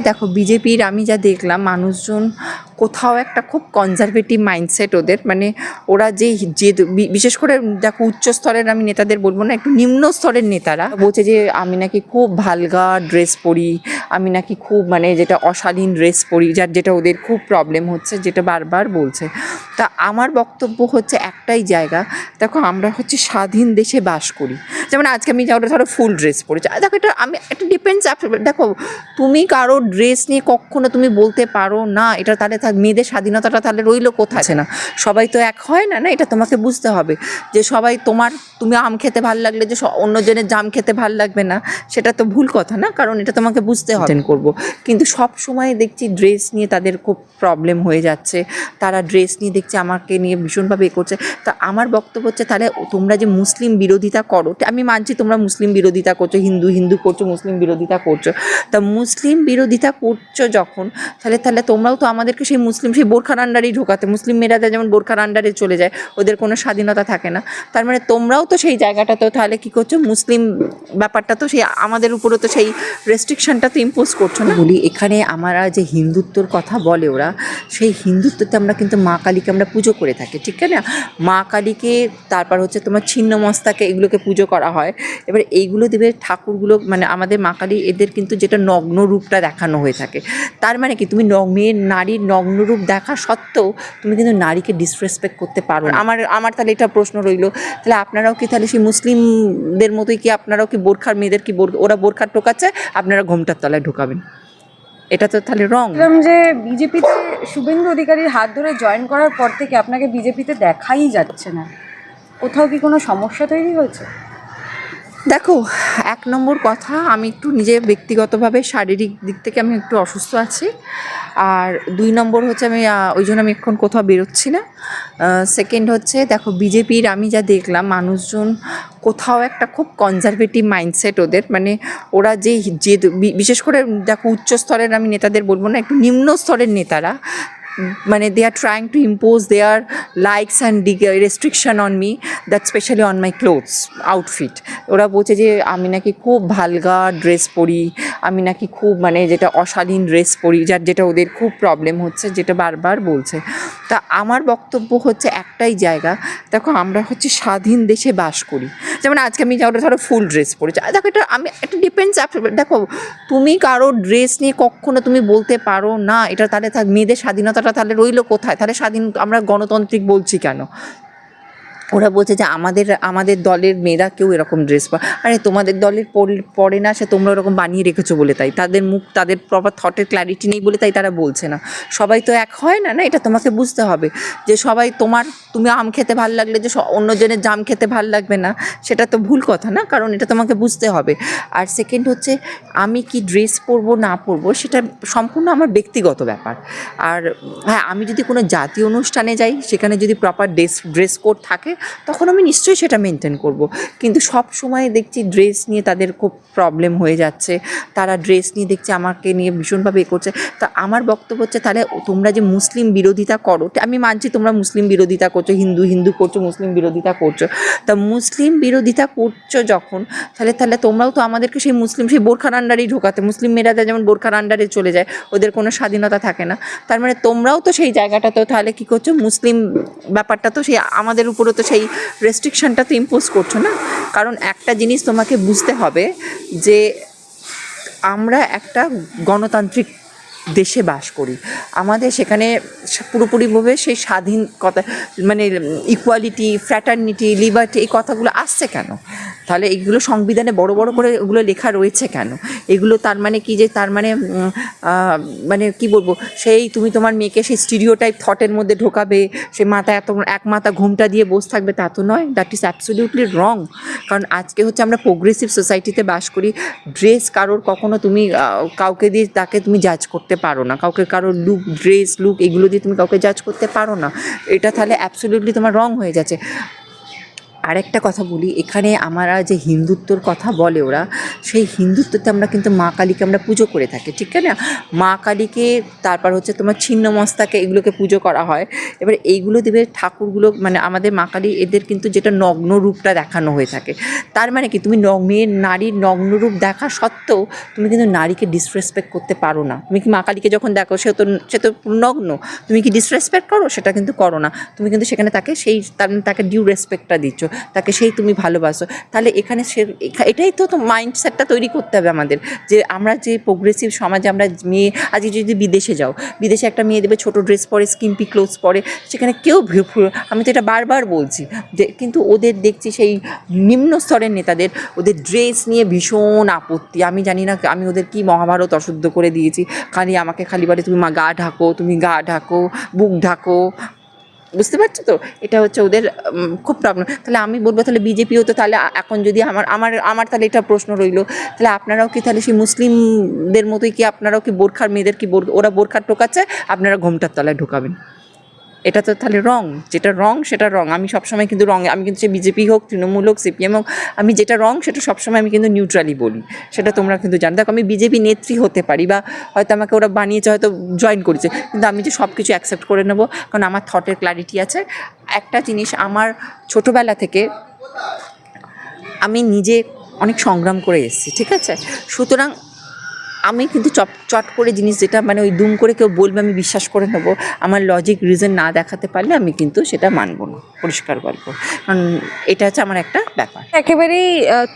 দেখো বিজেপির আমি যা দেখলাম মানুষজন কোথাও একটা খুব কনজারভেটিভ মাইন্ডসেট ওদের। মানে ওরা যে যে বিশেষ করে দেখো উচ্চ স্তরের আমি নেতাদের বলব না, একটু নিম্ন স্তরের নেতারা বলছে যে, আমি নাকি খুব ভালগা ড্রেস পরি, আমি নাকি খুব মানে যেটা অশালীন ড্রেস পরি, যার যেটা ওদের খুব প্রবলেম হচ্ছে, যেটা বারবার বলছে। তা আমার বক্তব্য হচ্ছে একটাই জায়গা, দেখো আমরা হচ্ছে স্বাধীন দেশে বাস করি। যেমন আজকে আমি যাওয়ার ধরো ফুল ড্রেস পরেছি দেখো এটা আমি, এটা ডিপেন্ডস দেখো, তুমি কারও ড্রেস নিয়ে কখনো তুমি বলতে পারো না, এটা তাহলে থাক মেয়েদের স্বাধীনতাটা তাহলে রইল কোথায়? আছে না। সবাই তো এক হয় না না? এটা তোমাকে বুঝতে হবে যে সবাই তোমার তুমি আম খেতে ভালো লাগলে যে স- অন্যজনের জাম খেতে ভালো লাগবে না সেটা তো ভুল কথা না? কারণ এটা তোমাকে বুঝতে হবে। করব। কিন্তু সব সময় দেখছি ড্রেস নিয়ে তাদের খুব প্রবলেম হয়ে যাচ্ছে। তারা ড্রেস নিয়ে দেখছি আমাকে নিয়ে ভীষণভাবে এ করছে। তা আমার বক্তব্য হচ্ছে তাহলে তোমরা যে মুসলিম বিরোধিতা করো আমি মানছি তোমরা মুসলিম বিরোধিতা করছ হিন্দু হিন্দু করছ মুসলিম বিরোধিতা করছ। তা মুসলিম বিরোধিতা করছ যখন তাহলে তাহলে তোমরাও তো আমাদেরকে সেই মুসলিম, সেই বোরখার আন্ডারেই ঢোকাতে। মুসলিম মেয়েরা যেমন বোরখার আন্ডারে চলে যায়, ওদের কোনো স্বাধীনতা থাকে না। তার মানে তোমরাও তো সেই জায়গাটা তো তাহলে কী করছ? মুসলিম ব্যাপারটা তো সেই আমাদের উপরে তো সেই রেস্ট্রিকশনটা তো ইম্পোজ করছ না। বলি, এখানে আমরা যে হিন্দুত্বর কথা বলে ওরা, সেই হিন্দুত্বতে আমরা কিন্তু মা কালীকে আমরা পুজো করে থাকি, ঠিক না? মা কালীকে, তারপর হচ্ছে তোমার ছিন্ন মস্তাকে এগুলোকে পুজো করা হয়। এবার এইগুলো দেবে ঠাকুরগুলো মানে আমাদের মা কালী এদের কিন্তু যেটা নগ্ন রূপটা দেখানো হয়ে থাকে। তার মানে কি? তুমি মেয়ের নারীর নগ্ন রূপ দেখা সত্ত্বেও তুমি কিন্তু নারীকে ডিসরেসপেক্ট করতে পারো না। আমার আমার তাহলে এটা প্রশ্ন রইল তাহলে আপনারাও কি তাহলে সেই মুসলিমদের মতোই কি আপনারাও কি বোরখার মেয়েদের কি বোর- ওরা বোরখার টোকাচ্ছে আপনারা ঘোমটার তলায় ঢোকাবেন? এটা তো তাহলে রং যে বিজেপিতে শুভেন্দু অধিকারীর হাত ধরে জয়েন করার পর থেকে আপনাকে বিজেপিতে দেখাই যাচ্ছে না। কোথাও কি কোনো সমস্যা তৈরি হয়েছে? দেখো, এক নম্বর কথা, আমি একটু নিজে ব্যক্তিগতভাবে শারীরিক দিক থেকে আমি একটু অসুস্থ আছি। আর দুই নম্বর হচ্ছে আমি ওই জন্য আমি এখন কোথাও বেরোচ্ছি না। সেকেন্ড হচ্ছে, দেখো, বিজেপির আমি যা দেখলাম, মানুষজন কোথাও একটা খুব কনজারভেটিভ মাইন্ডসেট ওদের। মানে ওরা যে যে বিশেষ করে, দেখো, উচ্চ স্তরের আমি নেতাদের বলব না, একটু নিম্ন স্তরের নেতারা মানে they are trying to impose their likes and restriction on me that specially on my clothes outfit ওরা বলছে যে, আমি নাকি খুব ভালগা ড্রেস পরি, আমি নাকি খুব মানে যেটা অশালীন ড্রেস পরি, যার যেটা ওদের খুব প্রবলেম হচ্ছে, যেটা বারবার বলছে। তা আমার বক্তব্য হচ্ছে একটাই জায়গা, দেখো আমরা হচ্ছে স্বাধীন দেশে বাস করি। যেমন আজকে আমি যাওয়ার ধরো ফুল ড্রেস পরেছি। আর দেখো এটা আমি, এটা ডিপেন্ডস দেখো, তুমি কারও ড্রেস নিয়ে কখনো তুমি বলতে পারো না, এটা তাহলে মেয়েদের স্বাধীনতাটা তাহলে রইল কোথায়? তাহলে স্বাধীন আমরা গণতান্ত্রিক বলছি কেন? ওরা বলছে যে আমাদের আমাদের দলের মেয়েরা কেউ এরকম ড্রেস পরে আরে তোমাদের দলের পর- না সে তোমরা ওরকম বানিয়ে রেখেছো বলে তাই। তাদের মুখ, তাদের প্রপার থটের ক্ল্যারিটি নেই বলে তাই তারা বলছে না। সবাই তো এক হয় না না? এটা তোমাকে বুঝতে হবে যে সবাই তোমার, তুমি আম খেতে ভালো লাগলে যে অন্যজনের জাম খেতে ভালো লাগবে না, সেটা তো ভুল কথা না? কারণ এটা তোমাকে বুঝতে হবে। আর সেকেন্ড হচ্ছে, আমি কি ড্রেস পরবো, না পরবো, সেটা সম্পূর্ণ আমার ব্যক্তিগত ব্যাপার। আর হ্যাঁ আমি যদি কোনো জাতীয় অনুষ্ঠানে যাই, সেখানে যদি প্রপার ড্রেস ড্রেস কোড থাকে তখন আমি নিশ্চয়ই সেটা মেনটেন করব। কিন্তু সব সময় দেখছি ড্রেস নিয়ে তাদের খুব প্রবলেম হয়ে যাচ্ছে। তারা ড্রেস নিয়ে দেখছি আমাকে নিয়ে ভীষণভাবে এ করছে। তা আমার বক্তব্য হচ্ছে তাহলে তোমরা যে মুসলিম বিরোধিতা করো আমি মানছি তোমরা মুসলিম বিরোধিতা করছ, হিন্দু হিন্দু করছ, মুসলিম বিরোধিতা করছ। তা মুসলিম বিরোধিতা করছ যখন, তাহলে তাহলে তোমরাও তো আমাদেরকে সেই মুসলিম, সেই বোরখার আন্ডারেই ঢোকাতে, মুসলিম মেয়েরা যেমন বোরখার আন্ডারে চলে যায়, ওদের কোনো স্বাধীনতা থাকে না। তার মানে তোমরাও তো সেই জায়গাটা তো তাহলে কী করছ, মুসলিম ব্যাপারটা তো সেই আমাদের উপরে তো সেই রেস্ট্রিকশানটা তো ইম্পোজ করছ না? কারণ একটা জিনিস তোমাকে বুঝতে হবে যে আমরা একটা গণতান্ত্রিক দেশে বাস করি। আমাদের সেখানে পুরোপুরিভাবে সেই স্বাধীন কথা মানে ইকুয়ালিটি ফ্র্যাটার্নিটি লিবার্টি এই কথাগুলো আসছে কেন? তাহলে এইগুলো সংবিধানে বড় বড় করে এগুলো লেখা রয়েছে কেন? এগুলো তার মানে কি যে তার মানে মানে কি বলব? সেই তুমি তোমার মেয়েকে সেই স্টিরিও টাইপ থটের মধ্যে ঢোকাবে, সে মাথা এত, এক মাথা ঘুমটা দিয়ে বসে থাকবে, তা তো নয়। দ্যাট ইজ অ্যাবসলিউটলি রং কারণ আজকে হচ্ছে আমরা প্রোগ্রেসিভ সোসাইটিতে বাস করি। ড্রেস কারোর কখনো তুমি কাউকে দিয়ে তাকে তুমি জাজ করতে পারো না। কাউকে কারও লুক ড্রেস লুক এগুলো দিয়ে তুমি কাউকে জাজ করতে পারো না। এটা তাহলে অ্যাবসোলিউটলি তোমার রং হয়ে যাচ্ছে। আরেকটা কথা বলি, এখানে আমরা যে হিন্দুত্বর কথা বলে ওরা, সেই হিন্দুত্বতে আমরা কিন্তু মা কালীকে আমরা পুজো করে থাকি, ঠিক না? মা কালীকে, তারপর হচ্ছে তোমার ছিন্ন মস্তাকে এগুলোকে পুজো করা হয়। এবার এইগুলো দেবে ঠাকুরগুলো মানে আমাদের মা কালী এদের কিন্তু যেটা নগ্ন রূপটা দেখানো হয়ে থাকে। তার মানে কি, তুমি মেয়ের নারীর নগ্ন রূপ দেখা সত্ত্বেও তুমি কিন্তু নারীকে ডিসরেসপেক্ট করতে পারো না। তুমি কি মা কালীকে যখন দেখো, সে তো সে তো নগ্ন, তুমি কি ডিসরেসপেক্ট করো? সেটা কিন্তু করো না। তুমি কিন্তু সেখানে তাকে সেই, তার তাকে ডিউ রেসপেক্টটা দিচ্ছ। তাকে সেই তুমি ভালোবাসো। তাহলে এখানে সে এটাই তো তো মাইন্ডসেটটা তৈরি করতে হবে আমাদের, যে আমরা যে প্রোগ্রেসিভ সমাজে আমরা মেয়ে, আজকে যদি বিদেশে যাও, বিদেশে একটা মেয়ে দেবে, ছোটো ড্রেস পরে স্কিম্পি ক্লোথস পরে, সেখানে কেউ আমি তো এটা বারবার বলছি, যে কিন্তু ওদের দেখছি সেই নিম্ন স্তরের নেতাদের, ওদের ড্রেস নিয়ে ভীষণ আপত্তি। আমি জানি না আমি ওদের কি মহাভারত অশুদ্ধ করে দিয়েছি, খালি আমাকে খালি বলে তুমি মা গা ঢাকো, তুমি গা ঢাকো, বুক ঢাকো বুঝতে পারছ তো? এটা হচ্ছে ওদের খুব প্রবলেম তাহলে আমি বলব, তাহলে বিজেপিও তো তাহলে এখন যদি আমার আমার আমার তাহলে এটা প্রশ্ন রইল। তাহলে আপনারাও কি, তাহলে সেই মুসলিমদের মতোই কি আপনারাও কি বোরখার মেয়েদের কি ওরা বোরখার টোকাচ্ছে, আপনারা ঘোমটার তলায় ঢোকাবেন? এটা তো তাহলে রং, যেটা রং সেটা রং। আমি সবসময় কিন্তু রং আমি কিন্তু সে বিজেপি হোক, তৃণমূল হোক, সিপিএম হোক, আমি যেটা রং সেটা সবসময় আমি কিন্তু নিউট্রালি বলি। সেটা তোমরা কিন্তু জানো। দেখো, আমি বিজেপি নেত্রী হতে পারি বা হয়তো আমাকে ওরা বানিয়েছে, হয়তো জয়েন করেছে, কিন্তু আমি যে সব কিছু অ্যাকসেপ্ট করে নেব, কারণ আমার থটের ক্লারিটি আছে। একটা জিনিস আমার ছোটোবেলা থেকে আমি নিজে অনেক সংগ্রাম করে এসেছি, ঠিক আছে? সুতরাং আমি কিন্তু চট চট করে জিনিস যেটা মানে ওই দুম করে কেউ বলবে, আমি বিশ্বাস করে নেব। আমার লজিক রিজন না দেখাতে পারলে আমি কিন্তু সেটা মানবো না, পরিষ্কার গল্প। কারণ এটা হচ্ছে আমার একটা ব্যাপার। একেবারেই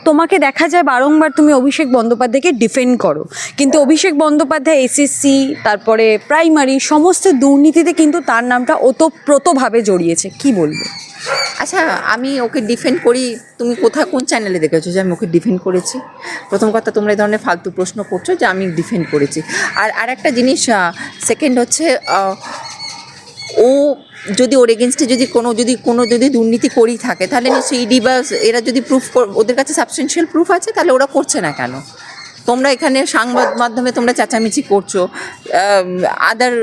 তোমাকে দেখা যায় বারংবার তুমি অভিষেক বন্দ্যোপাধ্যায়কে ডিফেন্ড করো। কিন্তু অভিষেক বন্দ্যোপাধ্যায় এসএসসি তারপরে প্রাইমারি সমস্ত দুর্নীতিতে কিন্তু তার নামটা ওতপ্রোতভাবে জড়িয়েছে। কি বলব? আচ্ছা আমি ওকে ডিফেন্ড করি। তুমি কোথায় কোন চ্যানেলে দেখেছ যে আমি ওকে ডিফেন্ড করেছি? প্রথম কথা, তোমরা এই ধরনের ফালতু প্রশ্ন করছ যে আমি ডিফেন্ড করেছি। আর আর একটা জিনিস সেকেন্ড হচ্ছে ও যদি ওর এগেনস্টে যদি কোনো যদি কোনো যদি দুর্নীতি করেই থাকে, তাহলে ইডি বা এরা যদি প্রুফ ওদের কাছে সাবস্টেন্সিয়াল প্রুফ আছে, তাহলে ওরা করছে না কেন? তোমরা এখানে সংবাদ মাধ্যমে তোমরা চেঁচামেচি করছ আদার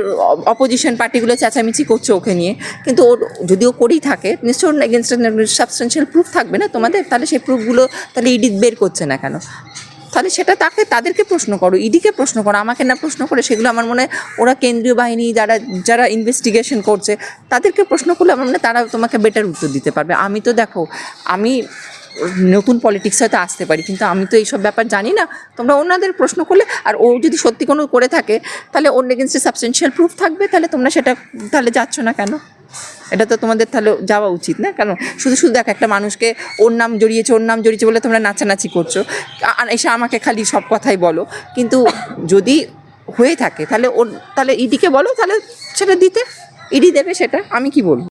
অপোজিশন পার্টিগুলো চেঁচামেচি করছ ওকে নিয়ে। কিন্তু ওর, যদি ও করেই থাকে নিশ্চয় এগেনস্টে সাবস্টেন্সিয়াল প্রুফ থাকবে না তোমাদের? তাহলে সেই প্রুফগুলো তাহলে ইডি বের করছে না কেন? তাহলে সেটা তাকে, তাদেরকে প্রশ্ন করো ইডিকে প্রশ্ন করো, আমাকে না প্রশ্ন করে, সেগুলো আমার মনে ওরা কেন্দ্রীয় বাহিনী যারা যারা ইনভেস্টিগেশন করছে, তাদেরকে প্রশ্ন করলে আমার মনে তারা তোমাকে বেটার উত্তর দিতে পারবে। আমি তো দেখো, আমি নতুন পলিটিক্স হয়তো আসতে পারি, কিন্তু আমি তো এইসব ব্যাপার জানি না। তোমরা ওনাদের প্রশ্ন করলে, আর ও যদি সত্যি কোনো করে থাকে, তাহলে ওর এগেনস্টে সাবস্টেন্সিয়াল প্রুফ থাকবে, তাহলে তোমরা সেটা তাহলে যাচ্ছ না কেন? এটা তো তোমাদের তাহলে যাওয়া উচিত না কেন শুধু শুধু দেখ একটা মানুষকে ওর নাম জড়িয়েছে, ওর নাম জড়িয়েছে বলে তোমরা নাচানাচি করছ এসে আমাকে খালি সব কথাই বলো। কিন্তু যদি হয়ে থাকে, তাহলে ওর, তাহলে ইডিকে বলো, তাহলে সেটা দিতে, ইডি দেবে সেটা, আমি কি বলব?